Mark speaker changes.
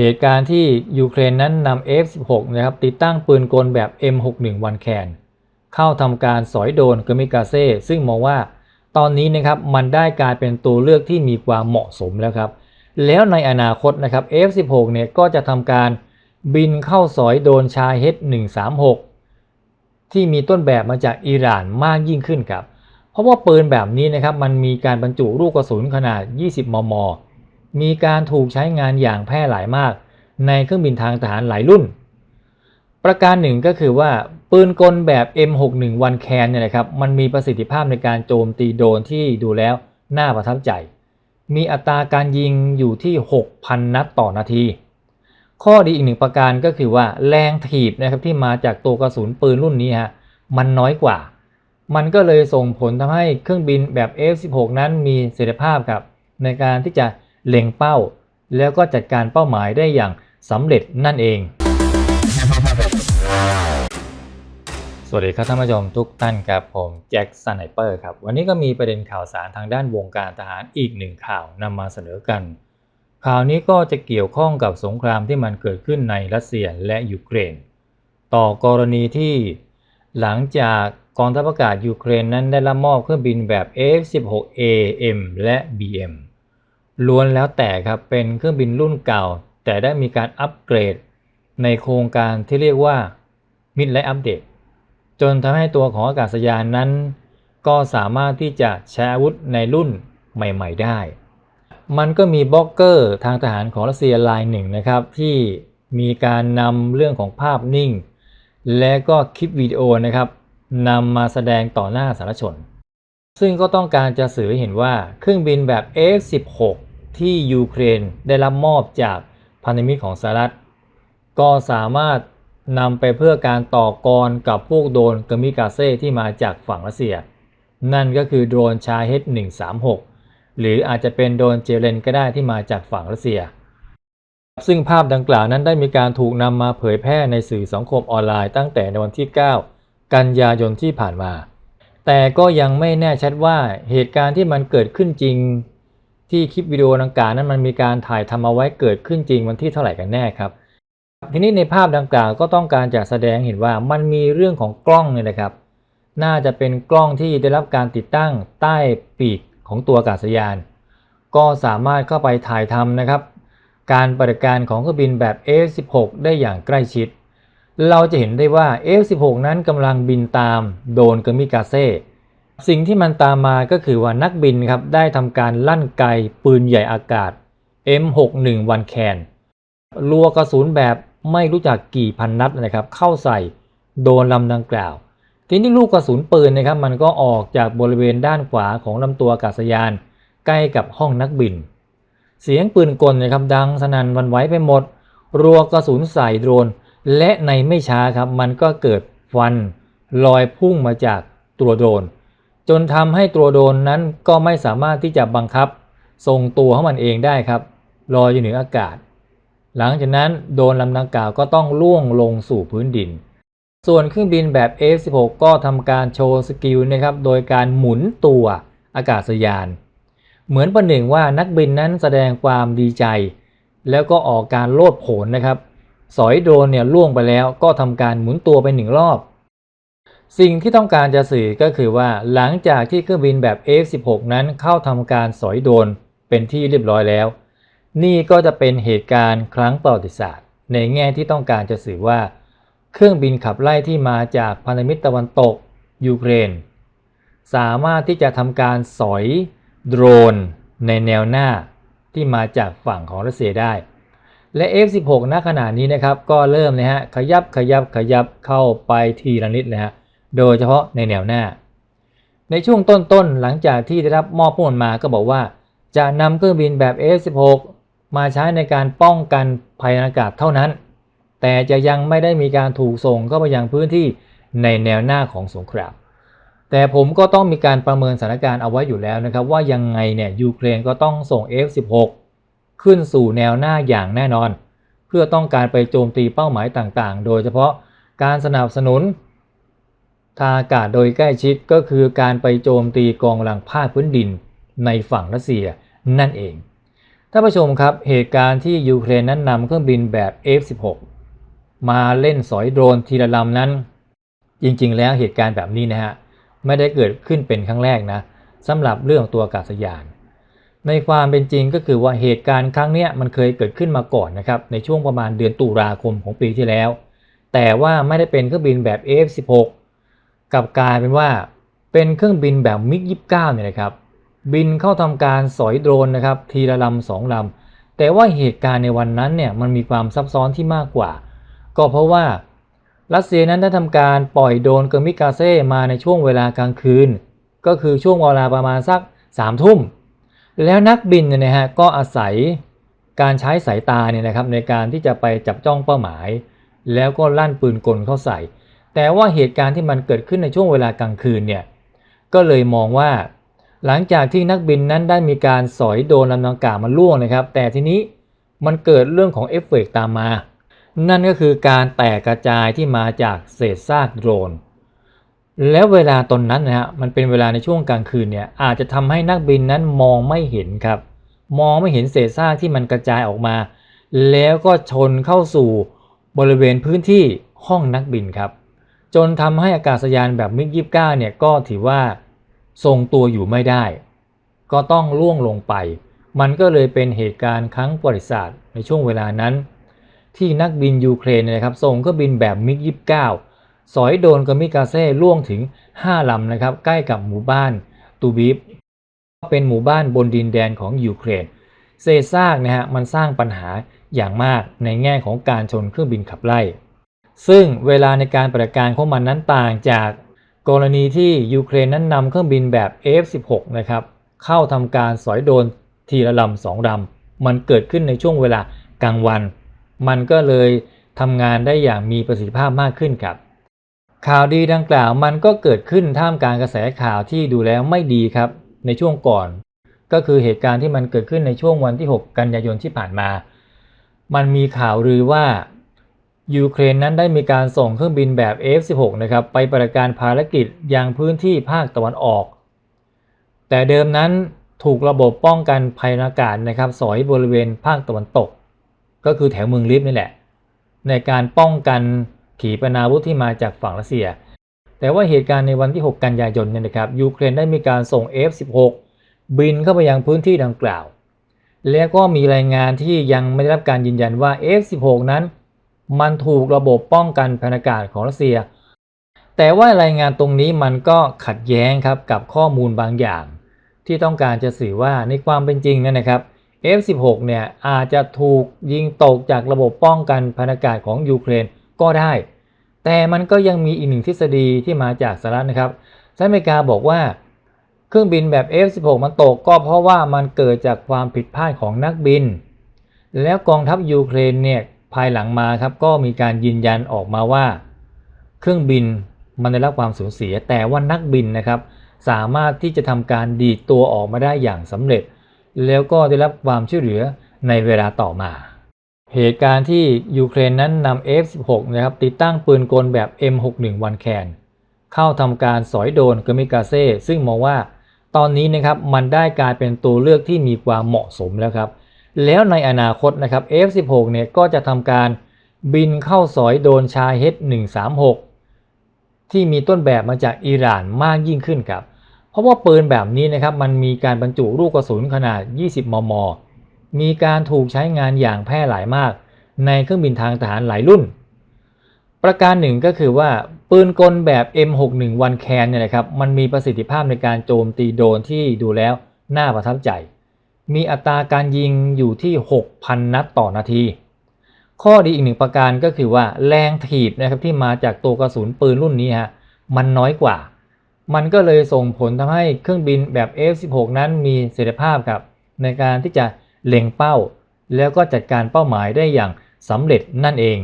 Speaker 1: เหตุการณ์ที่ยูเครนนั้นนำ F-16 นะครับติดตั้งปืนกลแบบ M61 วันแคนเข้าทำการสอยโดนกมิกาเซ่ซึ่งมองว่าตอนนี้นะครับมันได้กลายเป็นตัวเลือกที่มีความเหมาะสมแล้วครับ แล้วในอนาคตนะครับ F16 เนี่ยก็จะทำการบินเข้าสอยโดนชาย H136 ที่มีต้นแบบมาจากอิหร่านมากยิ่งขึ้นครับ เพราะว่าปืนแบบนี้นะครับมันมีการบรรจุลูกกระสุนขนาด 20 มม มีการถูกใช้งานอย่างแพร่หลายมาก ในเครื่องบินทางทหารหลายรุ่น ประการหนึ่งก็คือว่าปืนกลแบบ M61 One Can เนี่ยนะครับมันมีประสิทธิภาพในการโจมตีโดนที่ดูแล้วน่าประทับใจ มีอัตราการยิงอยู่ที่ 6,000 นัดต่อนาที ข้อดีอีกหนึ่งประการก็คือว่าแรงถีบนะครับที่มาจากตัวกระสุนปืนรุ่นนี้ฮะมันน้อยกว่า มันก็เลยส่งผลทำให้เครื่องบินแบบ F16 นั้นมีเสถียรภาพครับในการที่จะ เล็งเป้า แล้วก็จัดการเป้าหมายได้อย่างสำเร็จนั่นเอง สวัสดีครับท่านผู้ชมทุกท่านครับผมแจ็คสไนเปอร์ครับ วันนี้ก็มีประเด็นข่าวสารทางด้านวงการทหารอีกหนึ่งข่าวนำมาเสนอกัน ข่าวนี้ก็จะเกี่ยวข้องกับสงครามที่มันเกิดขึ้นในรัสเซียและยูเครน ต่อกรณีที่หลังจากกองทัพอากาศยูเครนนั้นได้รับมอบเครื่องบินแบบ F-16AM และ BM ล้วนแล้วแต่ครับเป็นเครื่องบินรุ่นเก่า แต่ได้มีการอัปเกรด ในโครงการที่เรียกว่า Mid และอัปเดตจนทำให้ตัวของอากาศยานนั้น ก็สามารถที่จะใช้อาวุธในรุ่นใหม่ ๆ ได้ มันก็มีบล็อกเกอร์ทางทหารของรัสเซียรายหนึ่งนะครับ ที่มีการนำเรื่องของภาพนิ่ง และก็คลิปวิดีโอนะครับนำมาแสดงต่อหน้าสาธารณชน ซึ่งก็ต้องการจะสื่อให้เห็นว่าเครื่องบินแบบ F-16 ที่ยูเครนได้รับมอบจากพันธมิตรของสหรัฐ ก็สามารถนำไปเพื่อการต่อกรกับพวกโดรนกามิกาเซ่ที่มาจากฝั่งรัสเซีย นั่นก็คือโดรนชาเฮด136 หรืออาจจะเป็นโดรนเจเลนก็ได้ที่มาจากฝั่งรัสเซีย ซึ่งภาพดังกล่าวนั้นได้มีการถูกนำมาเผยแพร่ในสื่อสังคมออนไลน์ตั้งแต่ในวันที่ 9 กันยายนที่ผ่านมา แต่ก็ยังไม่แน่ชัดว่าเหตุการณ์ที่มันเกิดขึ้นจริง ที่คลิปวิดีโอดังกล่าวนั้นมันมีการถ่ายทำเอาไว้เกิดขึ้นจริงวันที่เท่าไหร่กันแน่ครับ ทีนี้ในภาพดังกล่าวก็ต้องการจะแสดงเห็นว่ามันมีเรื่องของกล้องเนี่ยนะครับ น่าจะเป็นกล้องที่ได้รับการติดตั้งใต้ปีกของตัวอากาศยาน ก็สามารถเข้าไปถ่ายทำนะครับ การปฏิบัติการของเครื่องบินแบบ F16 ได้อย่างใกล้ชิด เราจะเห็นได้ว่า F16 นั้นกำลังบินตามโดนเกมิกาเซ่ สิ่งที่มันตามมาก็คือว่านักบินครับได้ทำการลั่นไกปืนใหญ่อากาศ M61 วันแคนรัวกระสุนแบบไม่รู้จักกี่พันนัดนะครับ เข้าใส่โดนลำดังกล่าว ทีนี้ลูกกระสุนปืนนะครับมันก็ออกจากบริเวณด้านขวาของลำตัวอากาศยาน ใกล้กับห้องนักบิน เสียงปืนกลนะครับดังสนั่นวันไหวไปหมด รัวกระสุนใส่โดรน และในไม่ช้าครับมันก็เกิดฟันลอยพุ่งมาจากตัวโดรน จนทำให้ตัวโดนนั้นก็ไม่สามารถที่จะบังคับทรงตัวของมันเองได้ครับลอยอยู่เหนืออากาศ หลังจากนั้นโดนลำดังกล่าวก็ต้องล่วงลงสู่พื้นดิน ส่วนเครื่องบินแบบ F16 ก็ทำการโชว์สกิลนะครับโดยการหมุนตัวอากาศยาน เหมือนประหนึ่งว่านักบินนั้นแสดงความดีใจ แล้วก็ออกการโลดโผนนะครับ สอยโดนเนี่ยล่วงไปแล้วก็ทำการหมุนตัวไปหนึ่งรอบ สิ่งที่ต้องการจะสื่อก็คือว่าหลังจากที่เครื่องบินแบบ F16 นั้นเข้าทำการสอยโดรนเป็นที่เรียบร้อยแล้ว นี่ก็จะเป็นเหตุการณ์ครั้งประวัติศาสตร์ ในแง่ที่ต้องการจะสื่อว่า เครื่องบินขับไล่ที่มาจากพันธมิตรตะวันตกยูเครน สามารถที่จะทำการสอยโดรนในแนวหน้าที่มาจากฝั่งของรัสเซียได้ และ F16 ณขณะนี้นะครับก็เริ่มนะฮะขยับขยับขยับเข้าไปทีละนิดนะฮะ โดยเฉพาะในแนวหน้า ในช่วงต้นๆ หลังจากที่ได้รับมอบพวกมันมาก็บอกว่า จะนำเครื่องบินแบบ F16 มาใช้ในการป้องกันภัยอากาศเท่านั้น แต่จะยังไม่ได้มีการถูกส่งเข้าไปยังพื้นที่ในแนวหน้าของสงครามแต่ผมก็ต้องมีการประเมินสถานการณ์เอาไว้อยู่แล้วนะครับ ว่ายังไงเนี่ยยูเครนก็ต้องส่ง F16 ขึ้นสู่แนวหน้าอย่างแน่นอน เพื่อต้องการไปโจมตีเป้าหมายต่างๆ โดยเฉพาะการสนับสนุน ทางอากาศโดยใกล้ชิดก็คือการไปโจมตีกองกำลังภาคพื้นดินในฝั่งรัสเซียนั่นเอง ท่านผู้ชมครับเหตุการณ์ที่ยูเครนนั้นนำเครื่องบินแบบ F-16 มาเล่นสอยโดรนทีละลำนั้น จริงๆ แล้วเหตุการณ์แบบนี้นะฮะไม่ได้เกิดขึ้นเป็นครั้งแรกนะสำหรับเรื่องตัวอากาศยาน ในความเป็นจริงก็คือว่าเหตุการณ์ครั้งนี้มันเคยเกิดขึ้นมาก่อนนะครับในช่วงประมาณเดือนตุลาคมของปีที่แล้ว แต่ว่าไม่ได้เป็นเครื่องบินแบบ F-16 กับกลายเป็นว่าเป็นเครื่องบินแบบมิก29เนี่ยนะครับ บินเข้าทำการสอยโดรนนะครับ ทีละลำสองลำแต่ว่าเหตุการณ์ในวันนั้นเนี่ยมันมีความซับซ้อนที่มากกว่า ก็เพราะว่ารัสเซียนั้นได้ทำการปล่อยโดรนเกอร์มิกาเซ่มาในช่วงเวลากลางคืน ก็คือช่วงเวลาประมาณสัก3ามทุ่ม แล้วนักบินเนี่ยนะฮะก็อาศัยการใช้สายตาเนี่ยนะครับในการที่จะไปจับจ้องเป้าหมาย แล้วก็ลั่นปืนกลเข้าใส่ แต่ว่าเหตุการณ์ที่มันเกิดขึ้นในช่วงเวลากลางคืนเนี่ยก็เลยมองว่าหลังจากที่นักบินนั้นได้มีการสอยโดนลำดังกล่าวมันล่วงนะครับ แต่ทีนี้มันเกิดเรื่องของเอฟเฟกต์ตามมา นั่นก็คือการแตกกระจายที่มาจากเศษซากโดรน แล้วเวลาตอนนั้นนะฮะมันเป็นเวลาในช่วงกลางคืนเนี่ยอาจจะทำให้นักบินนั้นมองไม่เห็นครับ มองไม่เห็นเศษซากที่มันกระจายออกมา แล้วก็ชนเข้าสู่บริเวณพื้นที่ห้องนักบินครับ จนทำให้อากาศยานแบบมิก29เนี่ยก็ถือว่าทรงตัวอยู่ไม่ได้ ก็ต้องล่วงลงไป มันก็เลยเป็นเหตุการณ์ครั้งประวัติศาสตร์ในช่วงเวลานั้น ที่นักบินยูเครนเนะครับส่งเครื่องบินแบบมิก29สอยโดนกามิกาเซ่ล่วงถึง 5 ลำนะครับ ใกล้กับหมู่บ้านตูบิฟเป็นหมู่บ้านบนดินแดนของยูเครน เศษซากนะฮะมันสร้างปัญหาอย่างมากในแง่ของการชนเครื่องบินขับไล่ ซึ่งเวลาในการปฏิบัติการของมันนั้นต่างจากกรณีที่ยูเครนนั้นนำเครื่องบินแบบ F-16 นะครับเข้าทำการสอยโดนทีละลำสองลำมันเกิดขึ้นในช่วงเวลากลางวัน มันก็เลยทำงานได้อย่างมีประสิทธิภาพมากขึ้นครับ ข่าวดีดังกล่าวมันก็เกิดขึ้นท่ามกลางกระแสข่าวที่ดูแล้วไม่ดีครับในช่วงก่อน ก็คือเหตุการณ์ที่มันเกิดขึ้นในช่วงวันที่ 6 กันยายนที่ผ่านมา มันมีข่าวลือว่า ยูเครนนั้นได้มีการส่งเครื่องบินแบบ F-16 นะครับไปปฏิการภารกิจยังพื้นที่ภาคตะวันออก แต่เดิมนั้นถูกระบบป้องกันภัยอากาศนะครับสอยบริเวณภาคตะวันตก ก็คือแถวเมืองลิฟนี่แหละ ในการป้องกันขีปนาวุธที่มาจากฝั่งรัสเซีย แต่ว่าเหตุการณ์ในวันที่ 6 กันยายนเนี่ยนะครับยูเครนได้มีการส่ง F-16 บินเข้าไปยังพื้นที่ดังกล่าว แล้วก็มีรายงานที่ยังไม่ได้รับการยืนยันว่า F-16 นั้น มันถูกระบบป้องกันพยากาศของรัสเซีย แต่ว่ารายงานตรงนี้มันก็ขัดแย้งครับกับข้อมูลบางอย่าง ที่ต้องการจะสื่อว่าในความเป็นจริงนั่นนะครับ F16 เนี่ยอาจจะถูกยิงตกจากระบบป้องกันพยากาศของยูเครนก็ได้ แต่มันก็ยังมีอีกหนึ่งทฤษฎีที่มาจากสหรัฐนะครับสหรัฐอเมริกาบอกว่าเครื่องบินแบบ F16 มันตกก็เพราะว่ามันเกิดจากความผิดพลาดของนักบิน แล้วกองทัพยูเครนเนี่ย ภายหลังมาครับก็มีการยืนยันออกมาว่า เครื่องบินมันได้รับความสูญเสีย แต่ว่านักบินนะครับ สามารถที่จะทำการดีดตัวออกมาได้อย่างสำเร็จ แล้วก็ได้รับความช่วยเหลือในเวลาต่อมา เหตุการณ์ที่ยูเครนนั้นนำ F16 นะครับติดตั้งปืนกลแบบ M61 วันแคนเข้าทำการสอยโดนกามิกาเซ่ซึ่งมองว่า ตอนนี้นะครับมันได้กลายเป็นตัวเลือกที่มีความเหมาะสมแล้วครับ แล้วในอนาคตนะครับ F16 เนี่ยก็จะทำการบินเข้าสอยโดนชาเฮด136 ที่มีต้นแบบมาจากอิหร่านมากยิ่งขึ้นครับ เพราะว่าปืนแบบนี้นะครับมันมีการบรรจุลูกกระสุนขนาด 20 มม มีการถูกใช้งานอย่างแพร่หลายมาก ในเครื่องบินทางทหารหลายรุ่น ประการหนึ่งก็คือว่าปืนกลแบบ M61 One Can เนี่ยนะครับมันมีประสิทธิภาพในการโจมตีโดนที่ดูแล้วน่าประทับใจ มีอัตราการยิงอยู่ที่ 6,000 นัดต่อนาที ข้อดีอีกหนึ่งประการก็คือว่าแรงถีบนะครับที่มาจากตัวกระสุนปืนรุ่นนี้ฮะมันน้อยกว่า มันก็เลยส่งผลทำให้เครื่องบินแบบ F16 นั้นมีเสถียรภาพครับในการที่จะเล็งเป้า แล้วก็จัดการเป้าหมายได้อย่างสำเร็จนั่นเอง